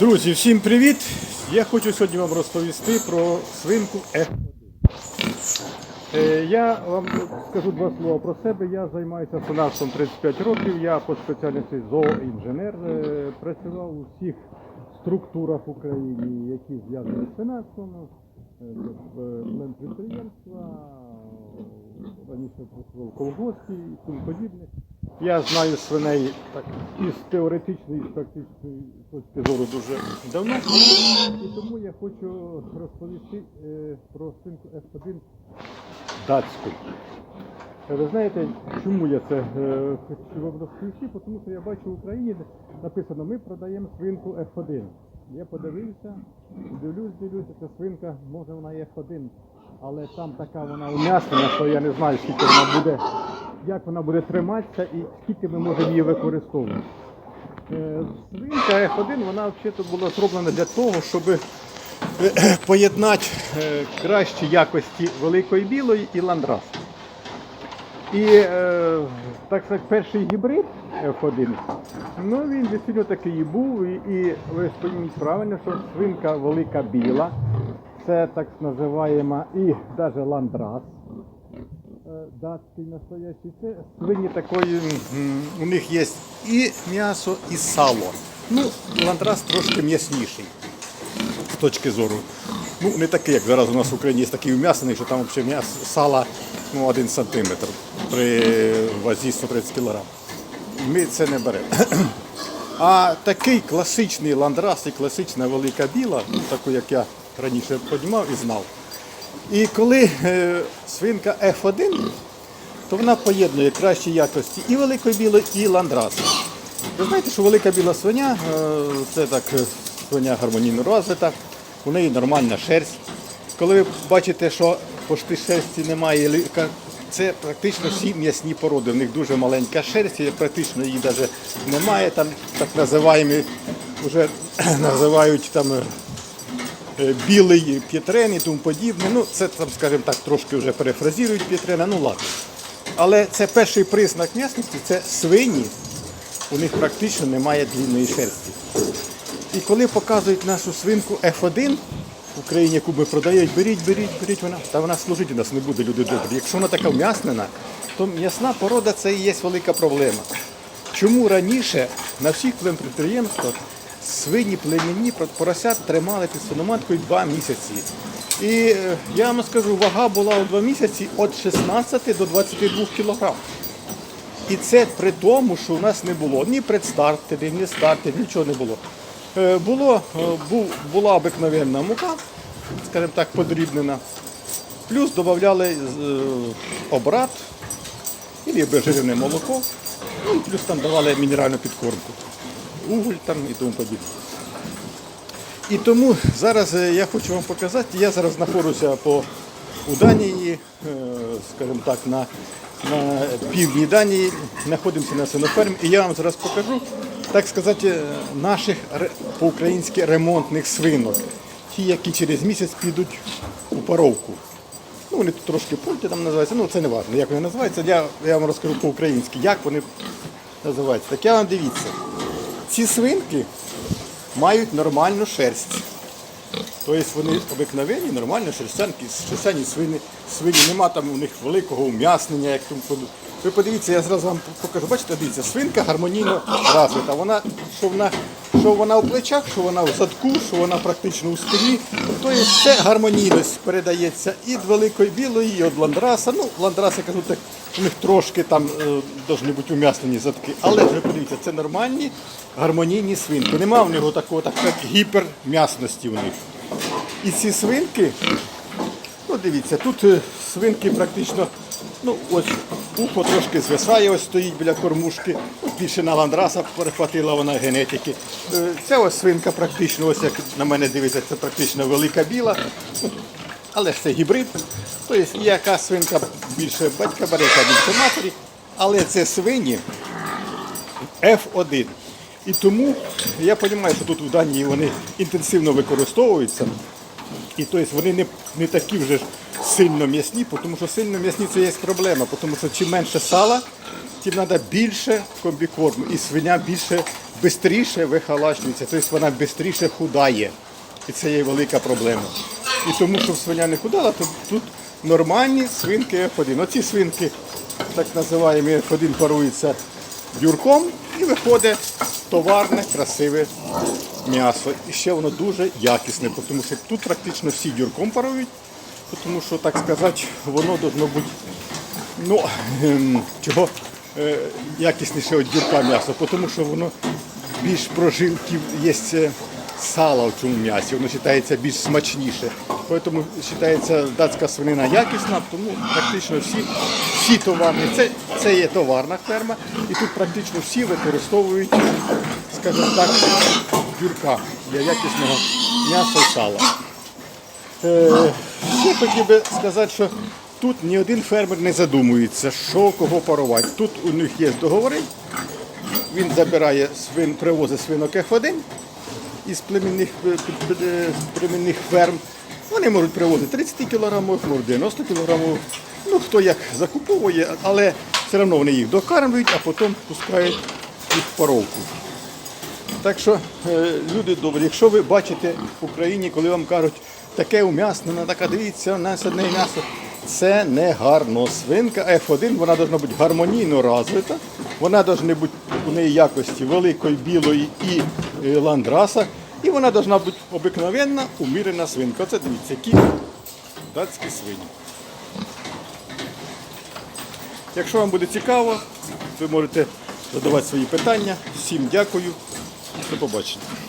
Друзі, всім привіт! Я хочу сьогодні вам розповісти про свинку F1. Е, Я вам скажу два слова про себе. Я займаюся свинарством 35 років. Я по спеціальності зооінженер. Е, Працював у всіх структурах в Україні, які зв'язані з свинарством. Е, е, підприємства, раніше працював в колгоспі і тому подібне. Я знаю свиней так із теоретичної і з практичної точки зору дуже давно. І тому я хочу розповісти е, про свинку F1 датську. Е, Ви знаєте, чому я це е, хочу вам розповісти? Тому що я бачу в Україні написано, ми продаємо свинку F1. Я подивився, дивлюсь, дивлюся, ця свинка, може вона є F1, але там така вона ум'яснена, що я не знаю, скільки вона буде, як вона буде триматися і скільки ми можемо її використовувати. Е, Свинка F1 вона взагалі була зроблена для того, щоб е, поєднати е, кращі якості великої білої і ландрас. І так сказати, перший гібрид F1, ну він дійсно такий і був. І, і ви спомніть правильно, що свинка велика біла, це так називаємо і навіть ландрас. е, Датський настоящий, це свині такої, у них є і м'ясо, і сало. Ну, ландрас трошки м'ясніший з точки зору. Ну, не такий, як зараз у нас в Україні є такий ум'ясений, що там взагалі м'ясо сала ну, 1 сантиметр при вазі 130 кг. Ми це не беремо. А такий класичний ландрас і класична велика біла, таку, як я раніше піднімав і знав. І коли е, свинка F1, то вона поєднує кращі якості і великої білої, і ландрасу. Ви знаєте, що велика біла свиня е, це так е, свиня гармонійно розвита, у неї нормальна шерсть. Коли ви бачите, що пошти шерсті немає, це практично всі м'ясні породи. У них дуже маленька шерсть, практично її навіть немає. Там так називаємо, вже називають там білий п'єтрен і тому подібне. Ну, це там, скажімо так, трошки вже перефразують п'єтрена, ну ладно. Але це перший признак м'ясності, це свині, у них практично немає длінної шерсті. І коли показують нашу свинку F1 в Україні, яку ми продають, беріть, беріть, беріть вона. Та вона служить у нас не буде, люди добрі. Якщо вона така м'яснена, то м'ясна порода це і є велика проблема. Чому раніше на всіх підприємствах свині племінні поросят тримали під свиноматкою два місяці. І е, я вам скажу, вага була у два місяці від 16 до 22 кілограм. І це при тому, що у нас не було ні предстартерів, ні стартерів, нічого не було. Е, Було, е, була обикновенна мука, скажімо так, подрібнена. Плюс додавали обрат, і обезжирене молоко, ну, і плюс там давали мінеральну підкормку, уголь там і тому подібне. І тому зараз е, я хочу вам показати, я зараз знаходжуся по у Данії, е, скажімо так, на, на півдні Данії, знаходимося на свинофермі, і я вам зараз покажу, так сказати, е, наших по-українськи ремонтних свинок. Ті, які через місяць підуть у паровку. Ну, вони тут трошки пульти там називаються, ну це не важливо, як вони називаються. Я, я вам розкажу по-українськи, як вони називаються. Так я вам дивіться. Ці свинки мають нормальну шерсть. Тобто вони обикновені, нормальні шерстянки, шерстяні свині, свині, нема там у них великого ум'яснення, як тому. Ви подивіться, я зразу вам покажу. Бачите, дивіться, свинка гармонійно розвита. Вона, що вона, що вона у плечах, що вона в задку, що вона практично у спині. Тобто все гармонійність передається і від великої білої, і від ландраса. Ну, ландраса, кажу так, у них трошки там е, бути ум'яснені задки. Але вже подивіться, це нормальні гармонійні свинки. Нема в нього такого так, так, гіперм'ясності в них. І ці свинки, ну дивіться, тут е, свинки практично, ну ось ухо трошки звисає, ось стоїть біля кормушки. Більше на ландраса перехватила вона генетики. Е, Ця ось свинка практично, ось як на мене дивиться, це практично велика біла. Але ж це гібрид. Тобто яка свинка більше батька бере, яка більше матері. Але це свині F1. І тому я розумію, що тут в Данії вони інтенсивно використовуються. І тобто вони не, не такі вже ж сильно м'ясні, тому що сильно м'ясні це є проблема, тому що чим менше сала, тим треба більше комбікорму. І свиня більше швидше вихолачується, тобто вона швидше худає. І це є велика проблема. І тому, щоб свиня не худала, то тут нормальні свинки F1. Оці свинки, так називаємо F1, паруються дюрком і виходить товарне, красиве м'ясо. І ще воно дуже якісне, тому що тут практично всі дюрком парують, тому що, так сказати, воно должно бути ну, ем, чого е, якісніше від дюрка м'ясо, тому що воно більш прожилків є е, сала в цьому м'ясі, воно вважається більш смачніше. Тому вважається датська свинина якісна, тому практично всі, всі товарні. Це, це є товарна ферма, і тут практично всі використовують, скажімо так, дюрка для якісного м'яса і сала. Е, хотів би сказати, що тут ні один фермер не задумується, що кого парувати. Тут у них є договори. Він забирає свин, привозить свинок F1 із племінних, е, е, племінних ферм. Вони можуть привозити 30 кг, можуть 90 кг. Ну, хто як закуповує, але все одно вони їх докармлюють, а потім пускають їх в паровку. Так що, е, люди добрі, якщо ви бачите в Україні, коли вам кажуть, таке ум'яснене, така дивіться, у нас одне м'ясо, це не гарно. Свинка F1, вона повинна бути гармонійно розвита, вона повинна бути у неї якості великої, білої і е, ландраса, і вона повинна бути обикновенна, умірена свинка. Оце дивіться, які датські свині. Якщо вам буде цікаво, ви можете задавати свої питання. Всім дякую. До побачення.